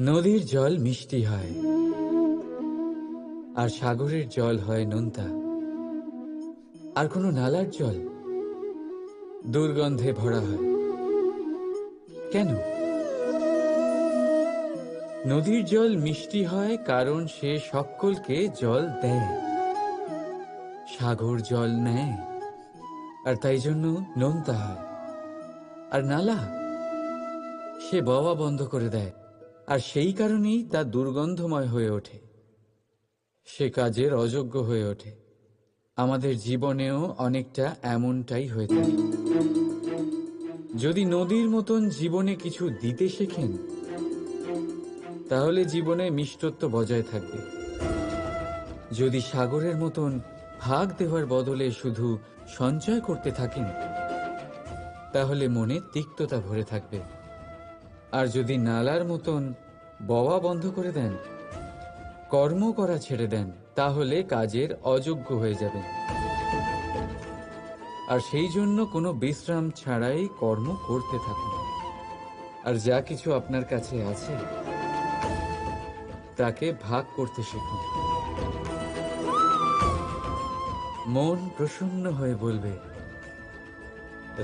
নদীর জল মিষ্টি হয়, আর সাগরের জল হয় নোনতা। আর কোনো নালার জল দুর্গন্ধে ভরা হয়। কেন? নদীর জল মিষ্টি হয় কারণ সে সকলকে জল দেয়। সাগর জল নেয়, আর তাই জন্য নোনতা হয়। আর নালা সে বাবা বন্ধ করে দেয়। আর সেই কারণেই তা দুর্গন্ধময় হয়ে ওঠে। সে কাজের অযোগ্য হয়ে ওঠে। আমাদের জীবনেও অনেকটা এমনটাই হয়ে থাকে। যদি নদীর মতন জীবনে কিছু দিতে শেখেন, তাহলে জীবনে মিষ্টত্ব বজায় থাকবে। যদি সাগরের মতন ভাগ দেওয়ার বদলে শুধু সঞ্চয় করতে থাকেন, তাহলে মনে তিক্ততা ভরে থাকবে। আর যদি নালার মতন বওয়া বন্ধ করে দেন, কর্ম করা ছেড়ে দেন, তাহলে কাজের অযোগ্য হয়ে যাবেন আর সেই জন্য কোনো বিশ্রাম ছাড়াই কর্ম করতে থাকুন। আর যা কিছু আপনার কাছে আছে, তাকে ভাগ করতে শিখুন। মন প্রসন্ন হয়ে বলবে,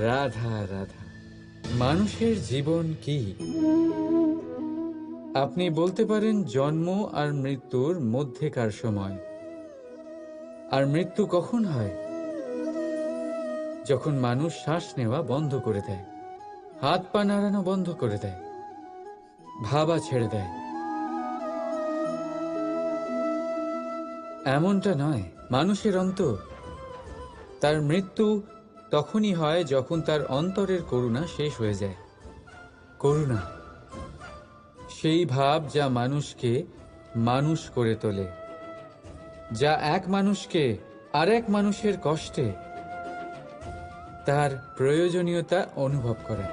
রাধা রাধা। মানুষের জীবন কি? আপনি বলতে পারেন জন্ম আর মৃত্যুর মধ্যেকার সময়। আর মৃত্যু কখন হয়? যখন মানুষ শ্বাস নেওয়া বন্ধ করে দেয়, হাত পা নাড়ানো বন্ধ করে দেয়, ভাবা ছেড়ে দেয়। এমনটা নয়, মানুষের অন্ত তার মৃত্যু তখনই হয় যখন তার অন্তরের করুণা শেষ হয়ে যায়। করুণা, সেই ভাব যা মানুষকে মানুষ করে তোলে, যা এক মানুষকে আর এক মানুষের কষ্টে তার প্রয়োজনীয়তা অনুভব করে।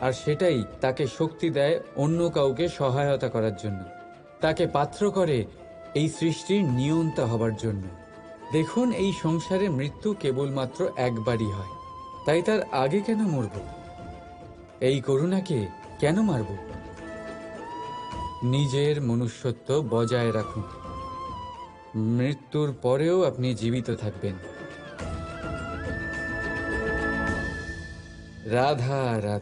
আর সেটাই তাকে শক্তি দেয় অন্য কাউকে সহায়তা করার জন্য। তাকে পাত্র করে এই সৃষ্টির নিয়ন্তা হবার জন্য। দেখুন, এই সংসারে মৃত্যু কেবলমাত্র একবারই হয়। তাই তার আগে কেন মরব? এই করুণাকে কেন মারব? নিজের মনুষ্যত্ব বজায় রাখুন। মৃত্যুর পরেও আপনি জীবিত থাকবেন। রাধা রাধা।